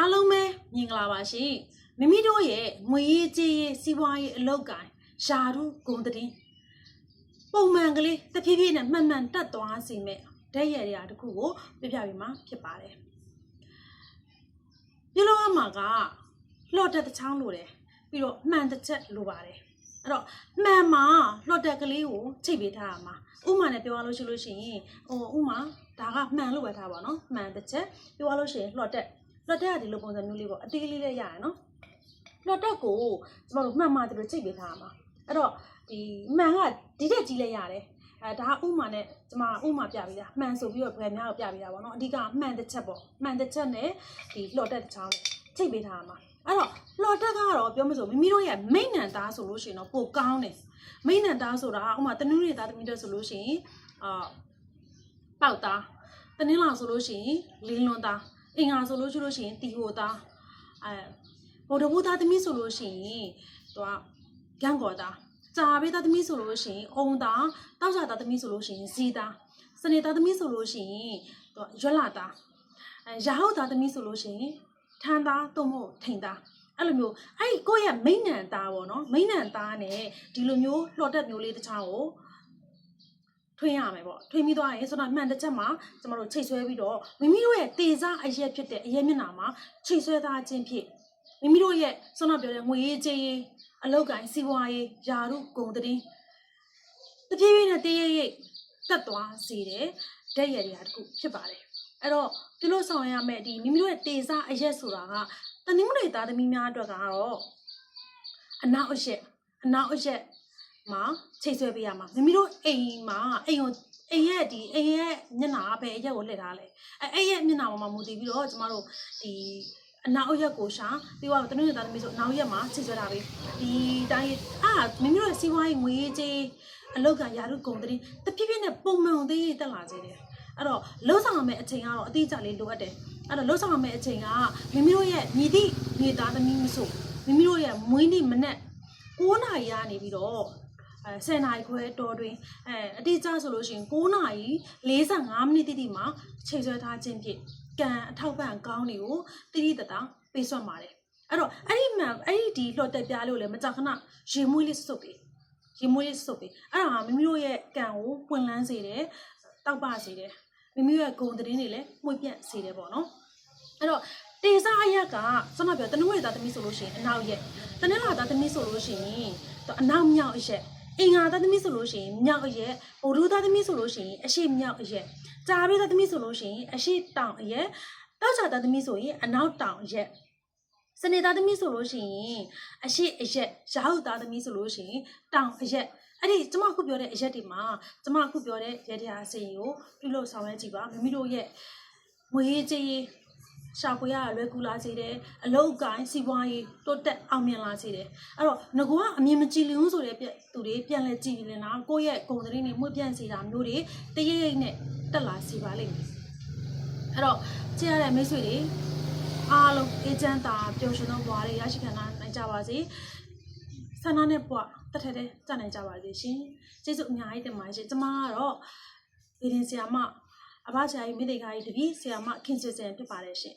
အားလုံးပဲမြင်ကြလာပါရှင်မိမိတို့ရဲ့ငွေရေးကြေးရေးစီးပွားရေးအလုပ်ကိုင်ယာရုဂုံတည်ပုံမှန်ကလေးတဖြည်းဖြည်းနဲ့မှန်မှန်တက်သွားစေမဲ့ဓာတ်ရည်တွေကတခုကိုပြပြပေးမှာဖြစ်ပါတယ်ပြလို့ရမှာကလှော့တက်တစ်ချောင်းလိုတယ်ပြီးတော့မှန်တစ်ချက်လိုပါတယ်အဲ့တော့မှန်မှာလှော့တက်ကလေးကိုချိတ်ပေးထားရမှာဥမာနဲ့ပြောရလို့ရှိလို့ရှိရင်ဟိုဥမာဒါကမှန်လို့ပဲထားပါတော့မှန်တစ်ချက်ပြောရလို့ရှိရင်လှော့တက် လှတ်တက်ကဒီလိုပုံစံမျိုးလေးပေါ့အသေးလေးလေးရရနော်လှတ်တက်ကိုကျမတို့မှန်မှန်တို့ချိန်ပေးထားရမှာအဲ့တော့ဒီမှန်ကဒီတက်ကြီးလဲရတယ်အဲဒါဥမာနဲ့ကျမဥမာပြပေးတာမှန်ဆိုပြီးတော့ဘယ်များတော့ပြပေးတာပေါ့နော်အဓိကမှန်တစ်ချက်ပေါ့မှန်တစ်ချက်နဲ့ဒီလှော်တက်တစ်ချောင်းနဲ့ချိန်ပေးထားရမှာအဲ့တော့လှော်တက်ကတော့ပြောမလို့မိမိတို့ရဲ့မိတ်နံသားဆိုလို့ရှိရင်တော့ပိုကောင်းတယ်မိတ်နံသားဆိုတာဥမာတနူးရီသားသမီးတို့ဆိုလို့ရှိရင်အာပေါက်သားတနင်းလောင်ဆိုလို့ရှိရင်လင်းလွန်သား အင်္ဂါဆိုလို့ရှိလို့ရှိရင်တီဟိုသားအဲဗုဒ္ဓဘုသားသမီးဆိုလို့ရှိရင်သူကဂန်ကောသားကြာဘေးသားသမီးဆိုလို့ရှိရင်အုံသားတောက်ကြသားသမီးဆိုလို့ရှိရင်ဇီသားစနေသားသမီးဆိုလို့ရှိရင်သူကရွက်လာသားအဲရာဟုတ်သားသမီးဆိုလို့ရှိရင်ထန်းသားတုံ့မို့ထိန်သားအဲ့လိုမျိုးအဲ့ဒီကိုယ့်ရဲ့မိန်းနံသားပေါ့နော်မိန်းနံသားနဲ့ဒီလိုမျိုးလှော်တက်မျိုးလေးတစ်ချောင်းကို ထွင်းရမယ်ပေါ့ထွင်းပြီးသွားရင်ဆိုတော့မှန်တစ်ချက်မှာကျမတို့ချိတ်ဆွဲပြီးတော့မိမိတို့ရဲ့တေစားအရက်ဖြစ်တဲ့အရက်မျက်နှာမှာချိတ်ဆွဲသားခြင်းဖြစ်မိမိတို့ရဲ့ဆိုတော့ပြောတဲ့ငွေရေးကြေးရေးအလောက်ကိုင်းစီးပွားရေးယာရုဂုံတည်တပြေးပြေးနဲ့တရေရိတ်တက်သွားစေတယ်ဓာတ်ရည်တွေကတခုဖြစ်ပါတယ်အဲ့တော့ဒီလိုဆောင်ရမယ်ဒီမိမိတို့ရဲ့တေစားအရက်ဆိုတာကတနင်္ဂနွေသားသမီးများအတွက်ကတော့အနောက်အရက်အနောက်အရက် မှာချိတ်ဆွဲပေးရမှာမိမိတို့အိမ်မှာအိမ်ကိုအိမ်ရဲ့ဒီအိမ်ရဲ့မျက်နှာကပဲအရက်ကိုလှည့်ထားလဲအဲအဲ့ရဲ့မျက်နှာပေါ်မှာမူတည်ပြီးတော့ကျမတို့ဒီအနောက်အရက်ကိုရှာပြီးတော့တနင်္လာသားသမီးဆိုအနောက်ရက်မှာချိတ်ဆွဲတာပဲဒီတိုင်းအာမိမိတို့ရဲ့စီးပွားရေးငွေကြေးအလောက်ကရာထုကုန်တည်းတပြည့်ပြည့်နဲ့ပုံမှန်သေးတက်လာစေတယ်အဲ့တော့လှုပ်ဆောင်ရမယ့်အချိန်ကတော့အတိအကျလေးလိုအပ်တယ်အဲ့တော့လှုပ်ဆောင်ရမယ့်အချိန်ကမိမိတို့ရဲ့ညီသည့်ညီသားသမီးမဆိုမိမိတို့ရဲ့မွေးနေ့မနေ့9နာရီကနေပြီးတော့အဲ 10နာရီခွဲတော်တွင်အဲအတိအကျဆိုလို့ရှိရင်9နာရီ45မိနစ်တိတိမှာချိန်ဆွဲထားခြင်းဖြင့်ကံအထောက်ပံ့ကောင်းတွေကိုတိတိတတပေးဆွတ်ပါတယ်အဲ့တော့အဲ့ဒီမှန်အဲ့ဒီဒီလှော်တက်ပြားလို့လည်းမကြခဏရေမွေးလေးစုပ်ပေးရေမွေးလေးစုပ်ပေးအဲ့ဒါကမိမိတို့ရဲ့ကံကိုပွင့်လန်းစေတယ်တောက်ပစေတယ်မိမိတို့ရဲ့ဂုံသတင်းတွေလည်းမှု့ပြတ်စေတယ်ပေါ့နော်အဲ့တော့တေစာအရက်ကကျွန်တော်ပြောတနဝေသားသမီးဆိုလို့ရှိရင်အနောက်ရက်တနင်္လာသားသမီးဆိုလို့ရှိရင်သူအနောက်မြောက်အရက် အင်္ဂါသားသမီးဆိုလို့ရှိရင်မြောက်အရက်ဗုဒ္ဓသားသမီးဆိုလို့ရှိရင်အရှိမြောက်အရက်ကြာဘေးသားသမီးဆိုလို့ရှိရင်အရှိတောင်အရက်တောက်ချသားသမီးဆိုရင်အနောက်တောင်အရက်စနေသားသမီးဆိုလို့ရှိရင်အရှိအရက်ရာဟုသားသမီးဆိုလို့ရှိရင်တောင်အရက်အဲ့ဒီကျမအခုပြောတဲ့အရက်တွေမှာကျမအခုပြောတဲ့ရတရားစင်ကိုပြုလုပ်ဆောင်ရွက်ကြည့်ပါမိမိတို့ရဲ့ငွေရေးကြေးရေး ရှာဖွေရလွယ်ကူလာစေတယ်အလုတ်ကိုင်းစီးပွားရေးတိုးတက်အောင်မြင်လာစေတယ်အဲ့တော့ငကွာအမြင်မကြည်လင်ဘူးဆိုတဲ့ပြသူတွေပြန်လဲကြည်လင်တာကိုယ့်ရဲ့ဂုဏ်သတင်းတွေမှု့ပြန်စေတာမျိုးတွေတရိပ်ရိပ်နဲ့တက်လာစီပါလိမ့်မယ်အဲ့တော့ကြည့်ရတဲ့မိတ်ဆွေတွေအားလုံးအေဂျင့်တာပျော်ရွှင်သောဘဝတွေရရှိခံနိုင်ကြပါစေဆန္ဒနဲ့ဘဝတက်ထဲတဲ့ကြနိုင်ကြပါစေရှင်ကျေးဇူးအများကြီးတင်ပါတယ်ရှင်ကျမကတော့ဗီဒင်ဆီယာမအဘဆရာကြီးမိသိခါကြီးတပည့်ဆရာမခင်ဆွေစင်ဖြစ်ပါတယ်ရှင်